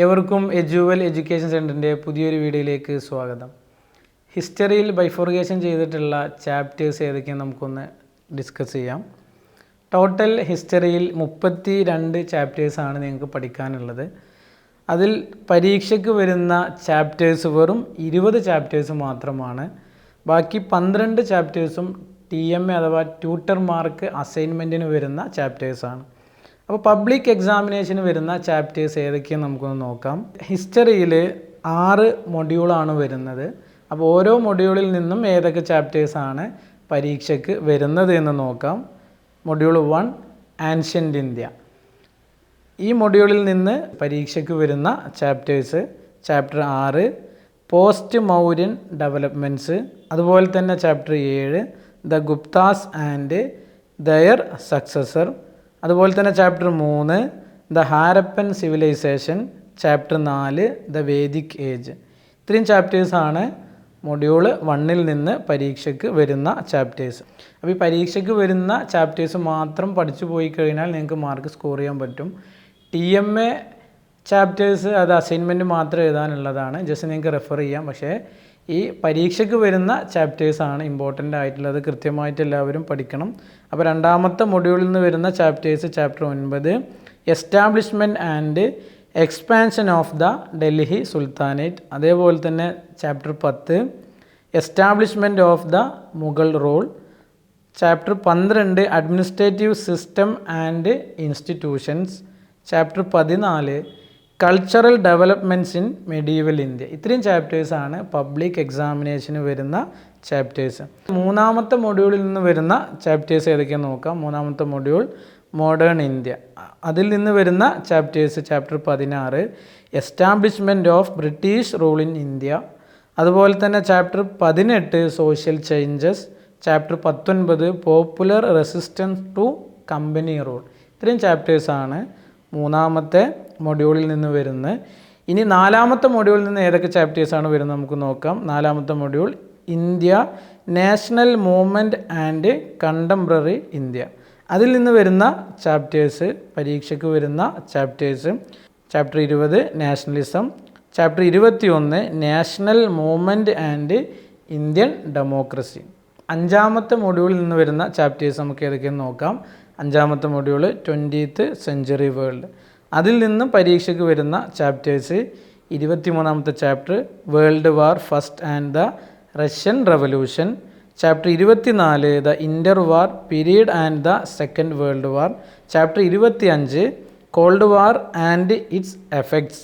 ഏവർക്കും എജുവൽ എഡ്യൂക്കേഷൻ സെന്ററിന്റെ പുതിയൊരു വീഡിയോയിലേക്ക് സ്വാഗതം. ഹിസ്റ്ററിയിൽ ബൈഫോർഗേഷൻ ചെയ്തിട്ടുള്ള ചാപ്റ്റേഴ്സ് ഏതൊക്കെയാണ് നമുക്കൊന്ന് ഡിസ്കസ് ചെയ്യാം. ടോട്ടൽ ഹിസ്റ്ററിയിൽ മുപ്പത്തി രണ്ട് ചാപ്റ്റേഴ്സാണ് നിങ്ങൾക്ക് പഠിക്കാനുള്ളത്. അതിൽ പരീക്ഷയ്ക്ക് വരുന്ന ചാപ്റ്റേഴ്സ് വെറും ഇരുപത് ചാപ്റ്റേഴ്സ് മാത്രമാണ്. ബാക്കി പന്ത്രണ്ട് ചാപ്റ്റേഴ്സും ടി എം എ അഥവാ ട്യൂട്ടർ മാർക്ക് അസൈൻമെന്റിന് വരുന്ന ചാപ്റ്റേഴ്സാണ് അപ്പോൾ പബ്ലിക് എക്സാമിനേഷന് വരുന്ന ചാപ്റ്റേഴ്സ് ഏതൊക്കെയാണ് നമുക്കൊന്ന് നോക്കാം. ഹിസ്റ്ററിയിൽ ആറ് മൊഡ്യൂളാണ് വരുന്നത്. അപ്പോൾ ഓരോ മൊഡ്യൂളിൽ നിന്നും ഏതൊക്കെ ചാപ്റ്റേഴ്സാണ് പരീക്ഷയ്ക്ക് വരുന്നത് എന്ന് നോക്കാം. മൊഡ്യൂൾ വൺ ആൻഷ്യന്റ് ഇന്ത്യ ഈ മൊഡ്യൂളിൽ നിന്ന് പരീക്ഷയ്ക്ക് വരുന്ന ചാപ്റ്റേഴ്സ് ചാപ്റ്റർ ആറ് പോസ്റ്റ് മൗര്യൻ ഡെവലപ്മെന്റ്സ് അതുപോലെ തന്നെ ചാപ്റ്റർ ഏഴ് the Guptas and their successor അതുപോലെ തന്നെ ചാപ്റ്റർ മൂന്ന് ദ ഹാരപ്പൻ സിവിലൈസേഷൻ ചാപ്റ്റർ നാല് ദ വേദിക് ഏജ് ഇത്രയും ചാപ്റ്റേഴ്സാണ് മൊഡ്യൂൾ വണ്ണിൽ നിന്ന് പരീക്ഷയ്ക്ക് വരുന്ന ചാപ്റ്റേഴ്സ് അപ്പോൾ ഈ പരീക്ഷയ്ക്ക് വരുന്ന ചാപ്റ്റേഴ്സ് മാത്രം പഠിച്ചു പോയി കഴിഞ്ഞാൽ നിങ്ങൾക്ക് മാർക്ക് സ്കോർ ചെയ്യാൻ പറ്റും. ടി എം എ ചാപ്റ്റേഴ്സ് അത് അസൈൻമെന്റ് മാത്രം എഴുതാനുള്ളതാണ്. ജസ്റ്റ് നിങ്ങൾക്ക് റെഫർ ചെയ്യാം. പക്ഷേ ഈ പരീക്ഷയ്ക്ക് വരുന്ന ചാപ്റ്റേഴ്സാണ് ഇമ്പോർട്ടന്റ് ആയിട്ടുള്ളത്. കൃത്യമായിട്ട് എല്ലാവരും പഠിക്കണം. അപ്പോൾ രണ്ടാമത്തെ മൊഡ്യൂളിൽ നിന്ന് വരുന്ന ചാപ്റ്റേഴ്സ് ചാപ്റ്റർ ഒൻപത് establishment and expansion of the Delhi sultanate അതേപോലെ തന്നെ ചാപ്റ്റർ പത്ത് establishment of the Mughal rule chapter പന്ത്രണ്ട് administrative system and institutions chapter പതിനാല് cultural developments in medieval India ഇത്രയും ചാപ്റ്റേഴ്സാണ് പബ്ലിക് എക്സാമിനേഷന് വരുന്ന ചാപ്റ്റേഴ്സ് മൂന്നാമത്തെ മൊഡ്യൂളിൽ നിന്ന് വരുന്ന ചാപ്റ്റേഴ്സ് ഏതൊക്കെയാണെന്ന് നോക്കാം. മൂന്നാമത്തെ മൊഡ്യൂൾ മോഡേൺ ഇന്ത്യ അതിൽ നിന്ന് വരുന്ന ചാപ്റ്റേഴ്സ് ചാപ്റ്റർ പതിനാറ് establishment of British rule in India അതുപോലെ തന്നെ ചാപ്റ്റർ പതിനെട്ട് സോഷ്യൽ ചേഞ്ചസ് ചാപ്റ്റർ പത്തൊൻപത് popular resistance to company rule ഇത്രയും ചാപ്റ്റേഴ്സാണ് മൂന്നാമത്തെ മൊഡ്യൂളിൽ നിന്ന് വരുന്ന ഇനി നാലാമത്തെ മൊഡ്യൂളിൽ നിന്ന് ഏതൊക്കെ ചാപ്റ്റേഴ്സാണ് വരുന്നത് നമുക്ക് നോക്കാം. നാലാമത്തെ module India national movement and contemporary India. അതിൽ നിന്ന് വരുന്ന ചാപ്റ്റേഴ്സ് പരീക്ഷയ്ക്ക് വരുന്ന ചാപ്റ്റേഴ്സ് ചാപ്റ്റർ ഇരുപത് നാഷണലിസം ചാപ്റ്റർ ഇരുപത്തി ഒന്ന് national movement and Indian democracy അഞ്ചാമത്തെ മൊഡ്യൂളിൽ നിന്ന് വരുന്ന ചാപ്റ്റേഴ്സ് നമുക്ക് ഏതൊക്കെയെന്ന് നോക്കാം. അഞ്ചാമത്തെ മൊഡ്യൂൾ ട്വന്റീത്ത് സെഞ്ചുറി വേൾഡ് അതിൽ നിന്ന് പരീക്ഷയ്ക്ക് വരുന്ന ചാപ്റ്റേഴ്സ് ഇരുപത്തിമൂന്നാമത്തെ chapter world war first and the Russian revolution chapter ഇരുപത്തിനാല് the inter war period and the second world war chapter ഇരുപത്തി അഞ്ച് cold war and its effects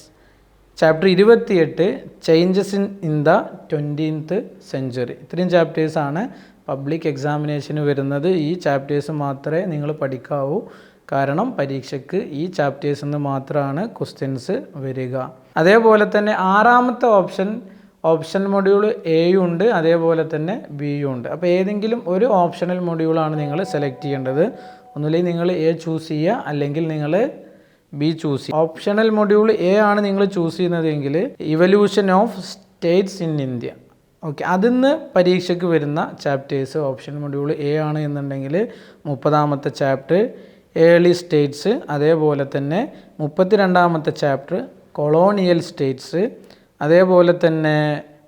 chapter ഇരുപത്തിയെട്ട് changes in in the twentieth century ഇത്രയും ചാപ്റ്റേഴ്സാണ് public എക്സാമിനേഷന് വരുന്നത് ഈ chapters മാത്രമേ നിങ്ങൾ പഠിക്കാവൂ. കാരണം പരീക്ഷയ്ക്ക് ഈ ചാപ്റ്റേഴ്സിൽ നിന്ന് മാത്രമാണ് ക്വസ്റ്റ്യൻസ് വരിക. അതേപോലെ തന്നെ ആറാമത്തെ ഓപ്ഷൻ ഓപ്ഷൻ മൊഡ്യൂൾ എയും ഉണ്ട് അതേപോലെ തന്നെ ബിയും ഉണ്ട്. അപ്പോൾ ഏതെങ്കിലും ഒരു ഓപ്ഷണൽ മൊഡ്യൂളാണ് നിങ്ങൾ സെലക്ട് ചെയ്യേണ്ടത്. ഒന്നുമില്ലെങ്കിൽ നിങ്ങൾ എ ചൂസ് ചെയ്യുക അല്ലെങ്കിൽ നിങ്ങൾ ബി ചൂസ് ചെയ്യുക. ഓപ്ഷണൽ മൊഡ്യൂൾ എ ആണ് നിങ്ങൾ ചൂസ് ചെയ്യുന്നതെങ്കിൽ evolution of states in India okay അതിന്ന് പരീക്ഷയ്ക്ക് വരുന്ന ചാപ്റ്റേഴ്സ് ഓപ്ഷൻ മൊഡ്യൂൾ എ ആണ് എന്നുണ്ടെങ്കിൽ മുപ്പതാമത്തെ ചാപ്റ്റർ ഏർലി സ്റ്റേറ്റ്സ് അതേപോലെ തന്നെ മുപ്പത്തി രണ്ടാമത്തെ ചാപ്റ്റർ കൊളോണിയൽ സ്റ്റേറ്റ്സ് അതേപോലെ തന്നെ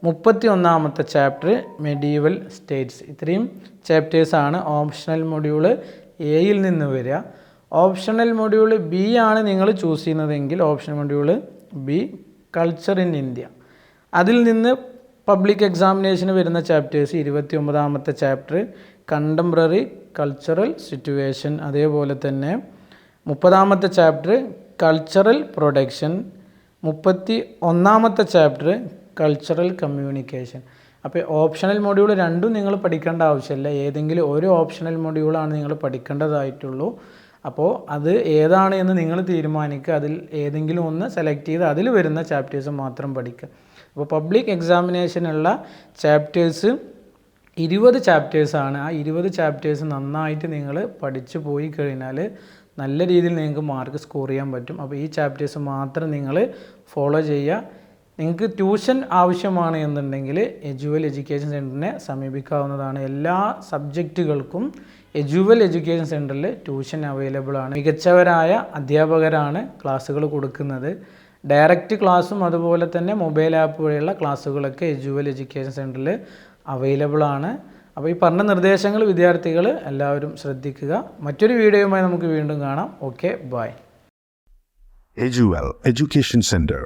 മുപ്പത്തി ഒന്നാമത്തെ ചാപ്റ്റർ മെഡീവൽ സ്റ്റേറ്റ്സ് ഇത്രയും ചാപ്റ്റേഴ്സാണ് ഓപ്ഷണൽ മൊഡ്യൂൾ എയിൽ നിന്ന് വരിക. ഓപ്ഷണൽ മൊഡ്യൂൾ ബി ആണ് നിങ്ങൾ ചൂസ് ചെയ്യുന്നതെങ്കിൽ optional module B culture in India അതിൽ നിന്ന് പബ്ലിക് എക്സാമിനേഷന് വരുന്ന ചാപ്റ്റേഴ്സ് ഇരുപത്തി ഒമ്പതാമത്തെ ചാപ്റ്റർ കണ്ടംപററി കൾച്ചറൽ സിറ്റുവേഷൻ അതേപോലെ തന്നെ മുപ്പതാമത്തെ ചാപ്റ്റർ കൾച്ചറൽ പ്രൊഡക്ഷൻ മുപ്പത്തി ഒന്നാമത്തെ ചാപ്റ്റർ കൾച്ചറൽ കമ്മ്യൂണിക്കേഷൻ അപ്പോൾ ഓപ്ഷണൽ മൊഡ്യൂൾ രണ്ടും നിങ്ങൾ പഠിക്കേണ്ട ആവശ്യമില്ല. ഏതെങ്കിലും ഒരു ഓപ്ഷണൽ മൊഡ്യൂളാണ് നിങ്ങൾ പഠിക്കേണ്ടതായിട്ടുള്ളൂ. അപ്പോൾ അത് ഏതാണ് എന്ന് നിങ്ങൾ തീരുമാനിക്കുക. അതിൽ ഏതെങ്കിലും ഒന്ന് സെലക്ട് ചെയ്ത് അതിൽ വരുന്ന ചാപ്റ്റേഴ്സ് മാത്രം പഠിക്കുക. അപ്പോൾ പബ്ലിക് എക്സാമിനേഷനുള്ള ചാപ്റ്റേഴ്സ് ഇരുപത് ചാപ്റ്റേഴ്സാണ് ആ ഇരുപത് ചാപ്റ്റേഴ്സ് നന്നായിട്ട് നിങ്ങൾ പഠിച്ചു പോയി കഴിഞ്ഞാൽ നല്ല രീതിയിൽ നിങ്ങൾക്ക് മാർക്ക് സ്കോർ ചെയ്യാൻ പറ്റും. അപ്പോൾ ഈ ചാപ്റ്റേഴ്സ് മാത്രം നിങ്ങൾ ഫോളോ ചെയ്യുക. നിങ്ങൾക്ക് ട്യൂഷൻ ആവശ്യമാണ് എന്നുണ്ടെങ്കിൽ എജുവൽ എഡ്യൂക്കേഷൻ സെന്ററിനെ സമീപിക്കാവുന്നതാണ്. എല്ലാ സബ്ജക്റ്റുകൾക്കും എജുവൽ എഡ്യൂക്കേഷൻ സെന്ററിൽ ട്യൂഷൻ അവൈലബിൾ ആണ്. മികച്ചവരായ അധ്യാപകരാണ് ക്ലാസ്സുകൾ കൊടുക്കുന്നത്. ഡയറക്റ്റ് ക്ലാസ്സും അതുപോലെ തന്നെ മൊബൈൽ ആപ്പ് വഴിയുള്ള ക്ലാസ്സുകളൊക്കെ എജുവൽ എഡ്യൂക്കേഷൻ സെന്ററിൽ അവൈലബിൾ ആണ്. അപ്പോൾ ഈ പറഞ്ഞ നിർദ്ദേശങ്ങൾ വിദ്യാർത്ഥികൾ എല്ലാവരും ശ്രദ്ധിക്കുക. മറ്റൊരു വീഡിയോയുമായി നമുക്ക് വീണ്ടും കാണാം. ഓക്കെ ബായ് എജുവൽ എഡ്യൂക്കേഷൻ Center.